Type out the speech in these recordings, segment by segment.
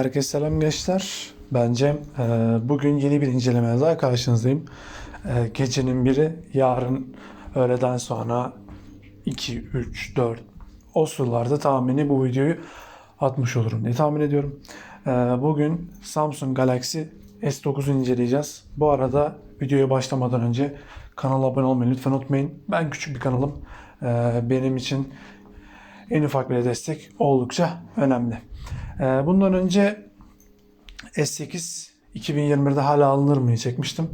Herkese selam gençler. Ben Cem. Ee, Bugün yeni bir incelemeye daha karşınızdayım. Ee, Gecenin biri yarın öğleden sonra 2, 3, 4 o sıralarda tahmini bu videoyu atmış olurum diye tahmin ediyorum. Ee, Bugün Samsung Galaxy S9'u inceleyeceğiz. Bu arada videoya başlamadan önce kanala abone olmayı lütfen unutmayın. Ben küçük bir kanalım. Benim için en ufak bir destek oldukça önemli. Ee, Bundan önce S8 2021'de hala alınır mıyı çekmiştim.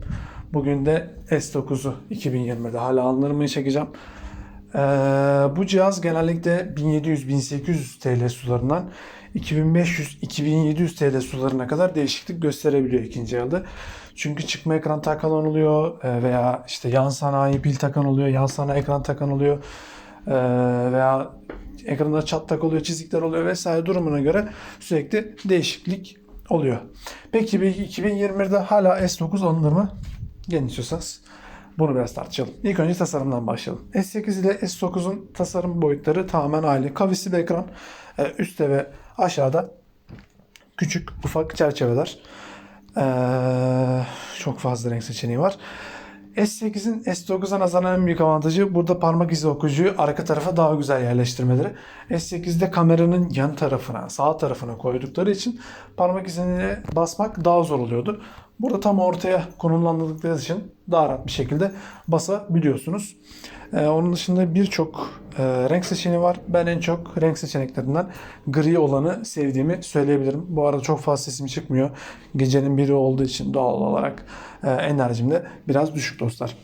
Bugün de S9'u 2021'de hala alınır mıyı çekeceğim. Ee, bu cihaz genellikle 1700-1800 TL sularından 2500-2700 TL sularına kadar değişiklik gösterebiliyor ikinci elde. Çünkü çıkma ekran takan oluyor e, veya işte yan sanayi pil takan oluyor, yan sanayi ekran takan oluyor e, veya ekranda çatlak oluyor, çizikler oluyor vesaire durumuna göre sürekli değişiklik oluyor. Peki bir 2021'de hala S9 alınır mı? Gelin istiyorsanız bunu biraz tartışalım. İlk önce tasarımdan başlayalım. S8 ile S9'un tasarım boyutları tamamen aynı. Kavisli bir ekran. Ee, Üstte ve aşağıda küçük ufak çerçeveler. Ee, çok fazla renk seçeneği var. S8'in S9'a nazaran en büyük avantajı burada parmak izi okuyucuyu arka tarafa daha güzel yerleştirmeleri. S8'de kameranın yan tarafına, sağ tarafına koydukları için parmak izine basmak daha zor oluyordu. Burada tam ortaya konumlandırdıkları için daha rahat bir şekilde basabiliyorsunuz. Ee, onun dışında birçok e, renk seçeneği var. Ben en çok renk seçeneklerinden gri olanı sevdiğimi söyleyebilirim. Bu arada çok fazla sesim çıkmıyor. Gecenin biri olduğu için doğal olarak e, enerjim de biraz düşük dostlar.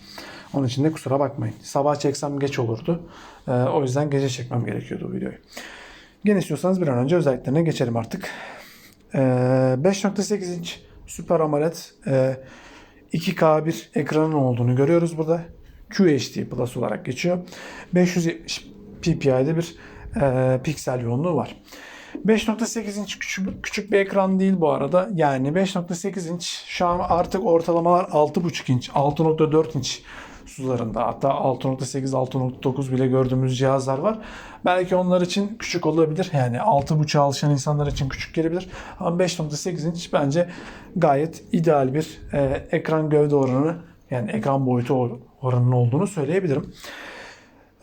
Onun için de kusura bakmayın. Sabah çeksem geç olurdu. E, o yüzden gece çekmem gerekiyordu bu videoyu. Gene istiyorsanız bir an önce özelliklerine geçelim artık. E, 5.8 inç Super AMOLED e, 2K bir ekranın olduğunu görüyoruz burada. QHD Plus olarak geçiyor. 570 ppi'de bir e, piksel yoğunluğu var. 5.8 inç küçük, küçük bir ekran değil bu arada. Yani 5.8 inç şu an artık ortalamalar 6.5 inç, 6.4 inç sularında. Hatta 6.8, 6.9 bile gördüğümüz cihazlar var. Belki onlar için küçük olabilir. Yani 6.5'a alışan insanlar için küçük gelebilir. Ama 5.8 inç bence gayet ideal bir e, ekran gövde oranı yani ekran boyutu or- oranının olduğunu söyleyebilirim.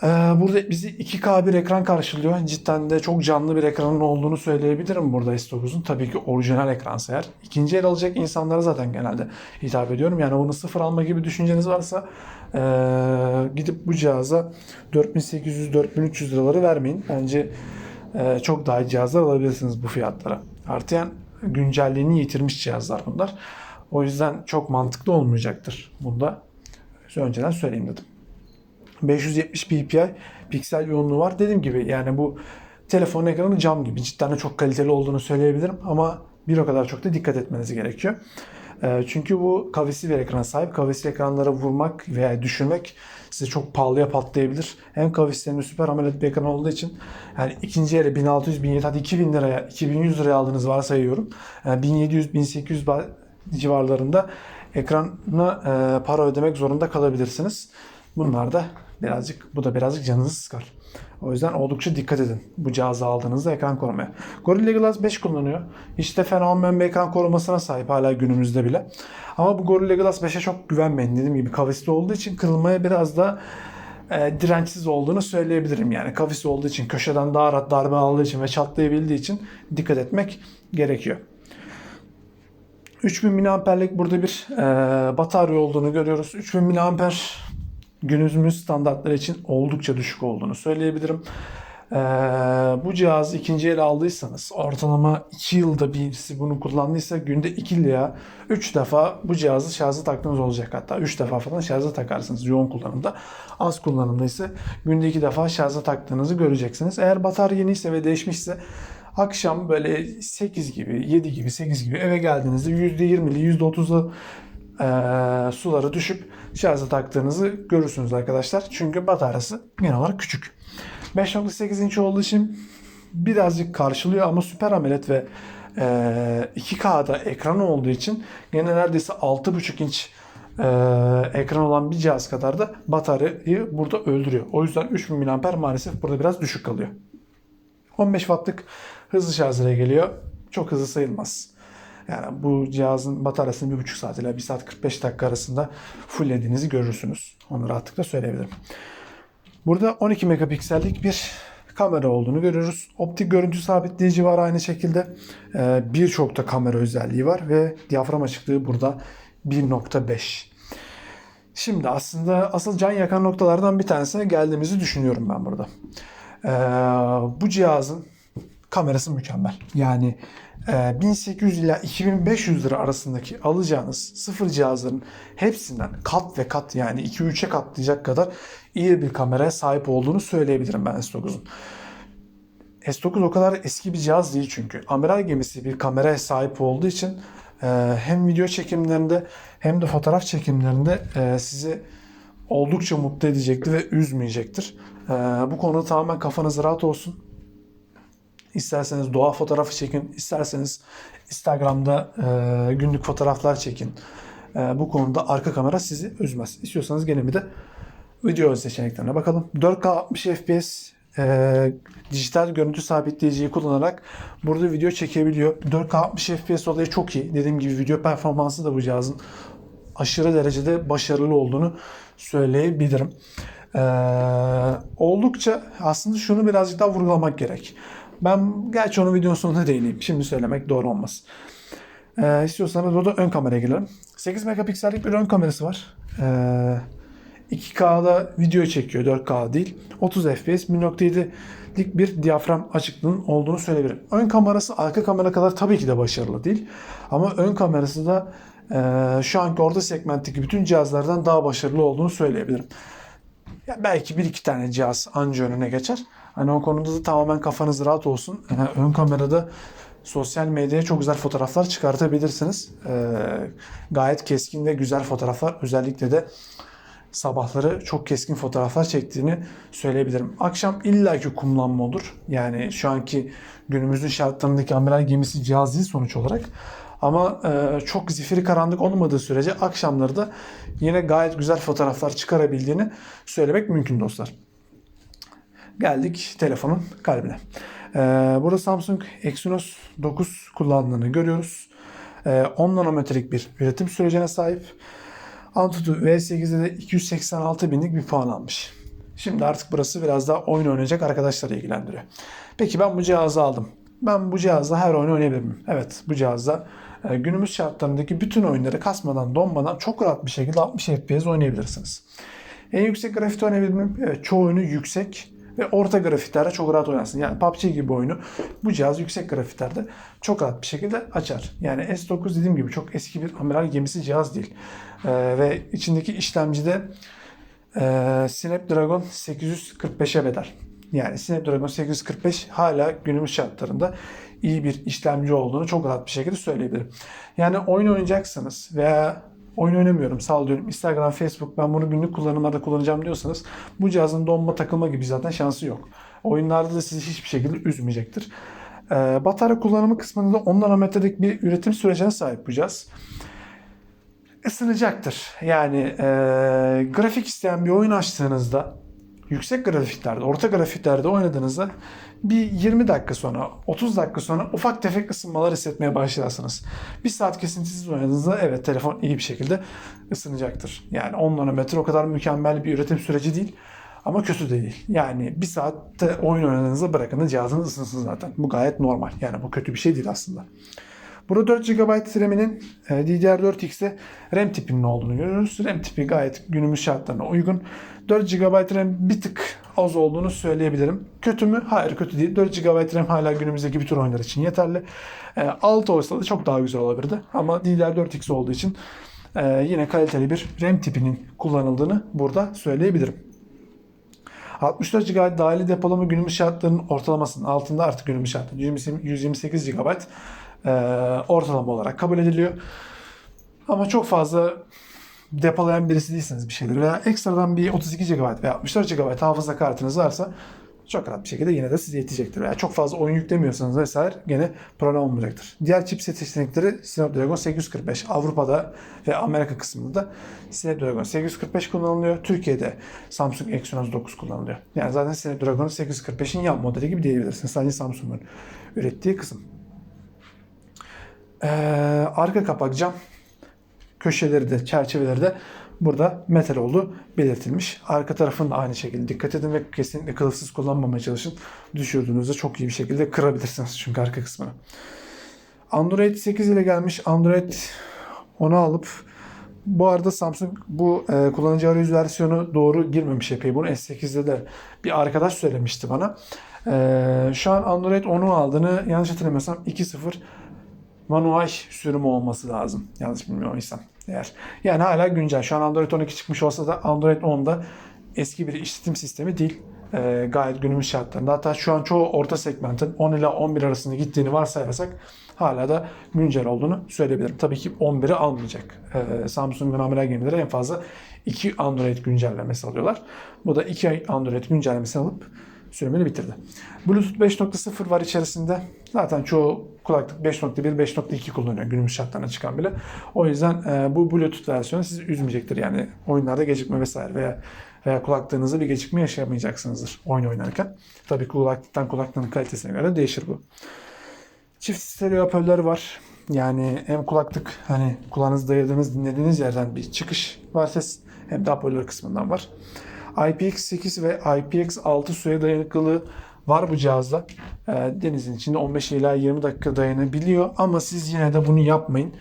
Ee, Burada bizi 2K bir ekran karşılıyor. Cidden de çok canlı bir ekranın olduğunu söyleyebilirim burada S9'un. Tabii ki orijinal ekransa eğer. İkinci el alacak insanlara zaten genelde hitap ediyorum. Yani onu sıfır alma gibi düşünceniz varsa ee, gidip bu cihaza 4800-4300 liraları vermeyin. Bence ee, çok daha iyi cihazlar alabilirsiniz bu fiyatlara. Artıyan güncelliğini yitirmiş cihazlar bunlar. O yüzden çok mantıklı olmayacaktır. Bunda önceden söyleyeyim dedim. 570 ppi piksel yoğunluğu var. Dediğim gibi yani bu telefon ekranı cam gibi. Cidden de çok kaliteli olduğunu söyleyebilirim ama bir o kadar çok da dikkat etmeniz gerekiyor. Ee, Çünkü bu kavisli bir ekrana sahip. Kavisli ekranlara vurmak veya düşürmek size çok pahalıya patlayabilir. Hem de süper AMOLED bir ekran olduğu için yani ikinci ele 1600, 1700 hadi 2000 liraya, 2100 liraya aldığınız varsayıyorum. Yani 1700, 1800 ba- civarlarında ekrana e, para ödemek zorunda kalabilirsiniz. Bunlar da birazcık bu da birazcık canınızı sıkar. O yüzden oldukça dikkat edin bu cihazı aldığınızda ekran korumaya. Gorilla Glass 5 kullanıyor. Hiç de fena olmayan bir ekran korumasına sahip hala günümüzde bile. Ama bu Gorilla Glass 5'e çok güvenmeyin. Dediğim gibi kavisli olduğu için kırılmaya biraz da e, dirençsiz olduğunu söyleyebilirim. Yani kavisli olduğu için köşeden daha rahat darbe aldığı için ve çatlayabildiği için dikkat etmek gerekiyor. 3000 mAh'lik burada bir e, batarya olduğunu görüyoruz. 3000 mAh günümüz standartları için oldukça düşük olduğunu söyleyebilirim. E, bu cihazı ikinci el aldıysanız ortalama 2 yılda birisi bunu kullandıysa günde 2 veya 3 defa bu cihazı şarja taktığınız olacak. Hatta 3 defa falan şarja takarsınız yoğun kullanımda. Az kullanımda ise günde 2 defa şarja taktığınızı göreceksiniz. Eğer batarya yeniyse ve değişmişse akşam böyle 8 gibi, 7 gibi, 8 gibi eve geldiğinizde %20'li, %30'lu eee suları düşüp şarja taktığınızı görürsünüz arkadaşlar. Çünkü bataryası genel olarak küçük. 5.8 inç olduğu için birazcık karşılıyor ama Super AMOLED ve eee 2K'da ekran olduğu için gene neredeyse 6.5 inç ekran olan bir cihaz kadar da bataryayı burada öldürüyor. O yüzden 3000 mAh maalesef burada biraz düşük kalıyor. 15 wattlık hızlı şarj geliyor. çok hızlı sayılmaz. Yani bu cihazın bataryasını 1,5 saat ile 1 saat 45 dakika arasında fulllediğinizi görürsünüz. Onu rahatlıkla söyleyebilirim. Burada 12 megapiksellik bir kamera olduğunu görüyoruz. Optik görüntü sabitleyici var aynı şekilde. Ee, Birçok da kamera özelliği var ve diyafram açıklığı burada 1.5. Şimdi aslında asıl can yakan noktalardan bir tanesine geldiğimizi düşünüyorum ben burada. Ee, bu cihazın kamerası mükemmel. Yani 1800 ila 2500 lira arasındaki alacağınız sıfır cihazların hepsinden kat ve kat yani 2-3'e katlayacak kadar iyi bir kameraya sahip olduğunu söyleyebilirim ben S9'un. S9 o kadar eski bir cihaz değil çünkü. Amiral gemisi bir kameraya sahip olduğu için e, hem video çekimlerinde hem de fotoğraf çekimlerinde e, sizi oldukça mutlu edecektir ve üzmeyecektir. E, bu konuda tamamen kafanız rahat olsun. İsterseniz doğa fotoğrafı çekin, isterseniz Instagram'da e, günlük fotoğraflar çekin. E, bu konuda arka kamera sizi üzmez. İstiyorsanız gene bir de video seçeneklerine bakalım. 4K 60 FPS e, dijital görüntü sabitleyiciyi kullanarak burada video çekebiliyor. 4K 60 FPS olayı çok iyi. Dediğim gibi video performansı da bu cihazın aşırı derecede başarılı olduğunu söyleyebilirim. Ee, oldukça aslında şunu birazcık daha vurgulamak gerek. Ben gerçi onun videonun sonunda değineyim. Şimdi söylemek doğru olmaz. Ee, istiyorsanız burada ön kameraya gelelim. 8 megapiksellik bir ön kamerası var. Ee, 2K'da video çekiyor 4K değil. 30 FPS 1.7'lik bir diyafram açıklığının olduğunu söyleyebilirim. Ön kamerası arka kamera kadar tabii ki de başarılı değil. Ama ön kamerası da e, şu anki orta segmentteki bütün cihazlardan daha başarılı olduğunu söyleyebilirim. Ya belki bir iki tane cihaz anca önüne geçer. Hani o konuda da tamamen kafanız rahat olsun. Yani ön kamerada sosyal medyaya çok güzel fotoğraflar çıkartabilirsiniz. Ee, gayet keskin ve güzel fotoğraflar. Özellikle de sabahları çok keskin fotoğraflar çektiğini söyleyebilirim. Akşam illaki kumlanma olur. Yani şu anki günümüzün şartlarındaki amiral gemisi cihaz değil sonuç olarak. Ama e, çok zifiri karanlık olmadığı sürece akşamları da yine gayet güzel fotoğraflar çıkarabildiğini söylemek mümkün dostlar. Geldik telefonun kalbine. Ee, burada Samsung Exynos 9 kullandığını görüyoruz. Ee, 10 nanometrelik bir üretim sürecine sahip. Antutu V8'de de 286 binlik bir puan almış. Şimdi artık burası biraz daha oyun oynayacak arkadaşları ilgilendiriyor. Peki ben bu cihazı aldım. Ben bu cihazla her oyunu oynayabilir miyim? Evet bu cihazla e, günümüz şartlarındaki bütün oyunları kasmadan donmadan çok rahat bir şekilde 60 FPS oynayabilirsiniz. En yüksek grafikte oynayabilir miyim? Evet çoğu oyunu yüksek ve orta grafiklerde çok rahat oynarsın. Yani PUBG gibi oyunu bu cihaz yüksek grafiklerde çok rahat bir şekilde açar. Yani S9 dediğim gibi çok eski bir amiral gemisi cihaz değil. Ee, ve içindeki işlemcide e, Snapdragon 845'e bedel. Yani Snapdragon 845 hala günümüz şartlarında iyi bir işlemci olduğunu çok rahat bir şekilde söyleyebilirim. Yani oyun oynayacaksanız veya oyun oynamıyorum sallıyorum Instagram, Facebook ben bunu günlük kullanımlarda kullanacağım diyorsanız bu cihazın donma takılma gibi zaten şansı yok. Oyunlarda da sizi hiçbir şekilde üzmeyecektir. Ee, batarya kullanımı kısmında 10 nanometrelik bir üretim sürecine sahip bu cihaz. Isınacaktır. Yani e, grafik isteyen bir oyun açtığınızda yüksek grafiklerde, orta grafiklerde oynadığınızda bir 20 dakika sonra, 30 dakika sonra ufak tefek ısınmalar hissetmeye başlarsınız. Bir saat kesintisiz oynadığınızda evet telefon iyi bir şekilde ısınacaktır. Yani 10 nanometre o kadar mükemmel bir üretim süreci değil. Ama kötü değil. Yani bir saatte oyun oynadığınızda bırakın da cihazınız ısınsın zaten. Bu gayet normal. Yani bu kötü bir şey değil aslında. Burada 4 GB RAM'inin e, DDR4X'te RAM tipinin olduğunu görüyoruz. RAM tipi gayet günümüz şartlarına uygun. 4 GB RAM bir tık az olduğunu söyleyebilirim. Kötü mü? Hayır kötü değil. 4 GB RAM hala günümüzdeki bütün oyunlar için yeterli. 6 olsa da çok daha güzel olabilirdi. Ama DDR4X olduğu için e, yine kaliteli bir RAM tipinin kullanıldığını burada söyleyebilirim. 64 GB dahili depolama günümüz şartlarının ortalamasının altında artık günümüz şartları 128 GB e, ortalama olarak kabul ediliyor. Ama çok fazla depolayan birisi değilseniz bir şeyleri veya ekstradan bir 32 GB veya 64 GB hafıza kartınız varsa çok rahat bir şekilde yine de size yetecektir. Veya çok fazla oyun yüklemiyorsanız vesaire gene problem olmayacaktır. Diğer chipset seçenekleri Snapdragon 845. Avrupa'da ve Amerika kısmında da Snapdragon 845 kullanılıyor. Türkiye'de Samsung Exynos 9 kullanılıyor. Yani zaten Snapdragon 845'in yan modeli gibi diyebilirsiniz. Sadece Samsung'un ürettiği kısım. Ee, arka kapak cam. Köşeleri de çerçeveleri de burada metal olduğu belirtilmiş. Arka tarafın da aynı şekilde dikkat edin ve kesinlikle kılıfsız kullanmamaya çalışın. Düşürdüğünüzde çok iyi bir şekilde kırabilirsiniz çünkü arka kısmını. Android 8 ile gelmiş. Android 10'u alıp bu arada Samsung bu e, kullanıcı arayüz versiyonu doğru girmemiş epey. Bunu S8'de de bir arkadaş söylemişti bana. E, şu an Android 10'u aldığını yanlış hatırlamıyorsam 2.0 manuel sürümü olması lazım. Yanlış bilmiyorsam eğer. Yani hala güncel. Şu an Android 12 çıkmış olsa da Android 10'da eski bir işletim sistemi değil. E, gayet günümüz şartlarında. Hatta şu an çoğu orta segmentin 10 ila 11 arasında gittiğini varsayarsak hala da güncel olduğunu söyleyebilirim. Tabii ki 11'i almayacak. Ee, Samsung'un amiral gemileri en fazla 2 Android güncellemesi alıyorlar. Bu da 2 Android güncellemesi alıp sürümünü bitirdi. Bluetooth 5.0 var içerisinde. Zaten çoğu kulaklık 5.1, 5.2 kullanıyor günümüz şartlarına çıkan bile. O yüzden e, bu Bluetooth versiyonu sizi üzmeyecektir. Yani oyunlarda gecikme vesaire veya veya kulaklığınızda bir gecikme yaşayamayacaksınızdır oyun oynarken. Tabii kulaklıktan kulaklığın kalitesine göre değişir bu. Çift stereo hoparlör var. Yani hem kulaklık hani kulağınızı dayadığınız dinlediğiniz yerden bir çıkış var ses hem de hoparlör kısmından var. IPX8 ve IPX6 suya dayanıklılığı var bu cihazda. Ee, denizin içinde 15 ila 20 dakika dayanabiliyor ama siz yine de bunu yapmayın.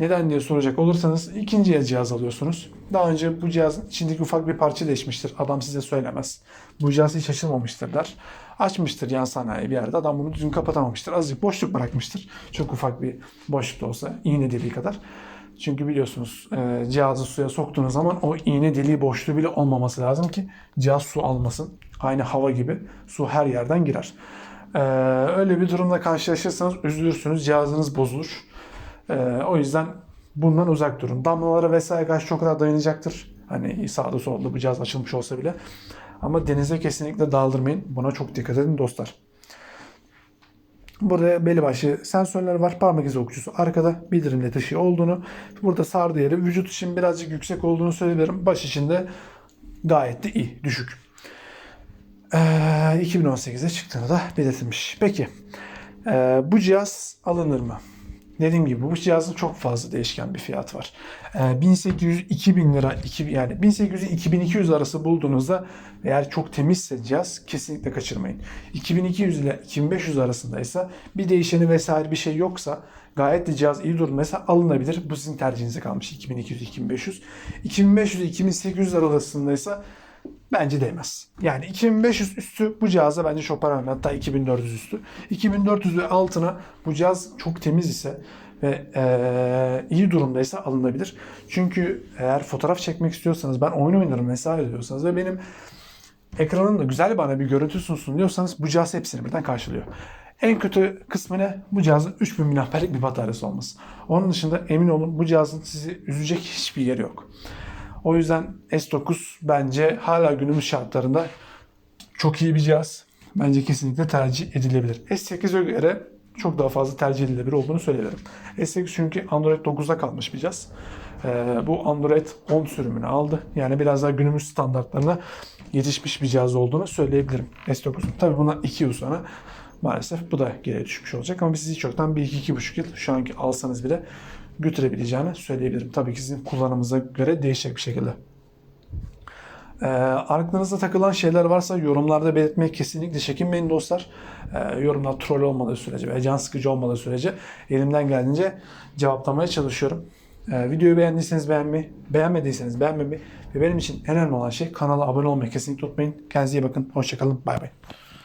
Neden diye soracak olursanız ikinci el cihaz alıyorsunuz. Daha önce bu cihazın içindeki ufak bir parça değişmiştir. Adam size söylemez. Bu cihaz hiç açılmamıştır der. Açmıştır yan sanayi bir yerde. Adam bunu düzgün kapatamamıştır. Azıcık boşluk bırakmıştır. Çok ufak bir boşluk da olsa. iğne deliği kadar. Çünkü biliyorsunuz e, cihazı suya soktuğunuz zaman o iğne deliği boşluğu bile olmaması lazım ki cihaz su almasın. Aynı hava gibi su her yerden girer. E, öyle bir durumla karşılaşırsanız üzülürsünüz. Cihazınız bozulur. E, o yüzden bundan uzak durun. Damlalara vesaire karşı çok daha dayanacaktır. Hani sağda solda bu cihaz açılmış olsa bile. Ama denize kesinlikle daldırmayın. Buna çok dikkat edin dostlar. Burada belli başlı sensörler var. Parmak izi okuyucusu arkada bildirimle ışığı olduğunu. Burada sardığı yeri vücut için birazcık yüksek olduğunu söyleyebilirim. Baş için de gayet de iyi. Düşük. Ee, 2018'de çıktığını da belirtilmiş. Peki ee, bu cihaz alınır mı? Dediğim gibi bu cihazın çok fazla değişken bir fiyat var. Ee, 1800-2000 lira yani 1800-2200 arası bulduğunuzda eğer çok temizse cihaz kesinlikle kaçırmayın. 2200 ile 2500 arasındaysa bir değişeni vesaire bir şey yoksa gayet de cihaz iyi durumdaysa alınabilir. Bu sizin tercihinize kalmış 2200-2500. 2500-2800 arasındaysa Bence değmez. Yani 2500 üstü bu cihaza bence çok para vermez. Hatta 2400 üstü. 2400 ve altına bu cihaz çok temiz ise ve eee, iyi durumdaysa alınabilir. Çünkü eğer fotoğraf çekmek istiyorsanız ben oyun oynarım vesaire diyorsanız ve benim ekranım da güzel bana bir görüntü sunsun diyorsanız bu cihaz hepsini birden karşılıyor. En kötü kısmı ne? Bu cihazın 3000 mAh'lik bir bataryası olması. Onun dışında emin olun bu cihazın sizi üzecek hiçbir yeri yok. O yüzden S9 bence hala günümüz şartlarında çok iyi bir cihaz. Bence kesinlikle tercih edilebilir. S8'e göre çok daha fazla tercih edilebilir olduğunu söyleyebilirim. S8 çünkü Android 9'da kalmış bir cihaz. Ee, bu Android 10 sürümünü aldı. Yani biraz daha günümüz standartlarına yetişmiş bir cihaz olduğunu söyleyebilirim S9. Tabii bundan 2 yıl sonra maalesef bu da geriye düşmüş olacak. Ama siz hiç yoktan 1-2-2,5 yıl şu anki alsanız bile götürebileceğini söyleyebilirim. Tabii ki sizin kullanımınıza göre değişecek bir şekilde. Ee, aklınıza takılan şeyler varsa yorumlarda belirtmeyi kesinlikle çekinmeyin dostlar. Ee, yorumlar troll olmadığı sürece veya can sıkıcı olmadığı sürece elimden geldiğince cevaplamaya çalışıyorum. Ee, videoyu beğendiyseniz beğenmeyi, beğenmediyseniz beğenmemeyi ve benim için en önemli olan şey kanala abone olmayı kesinlikle unutmayın. Kendinize iyi bakın. Hoşçakalın. Bay bay.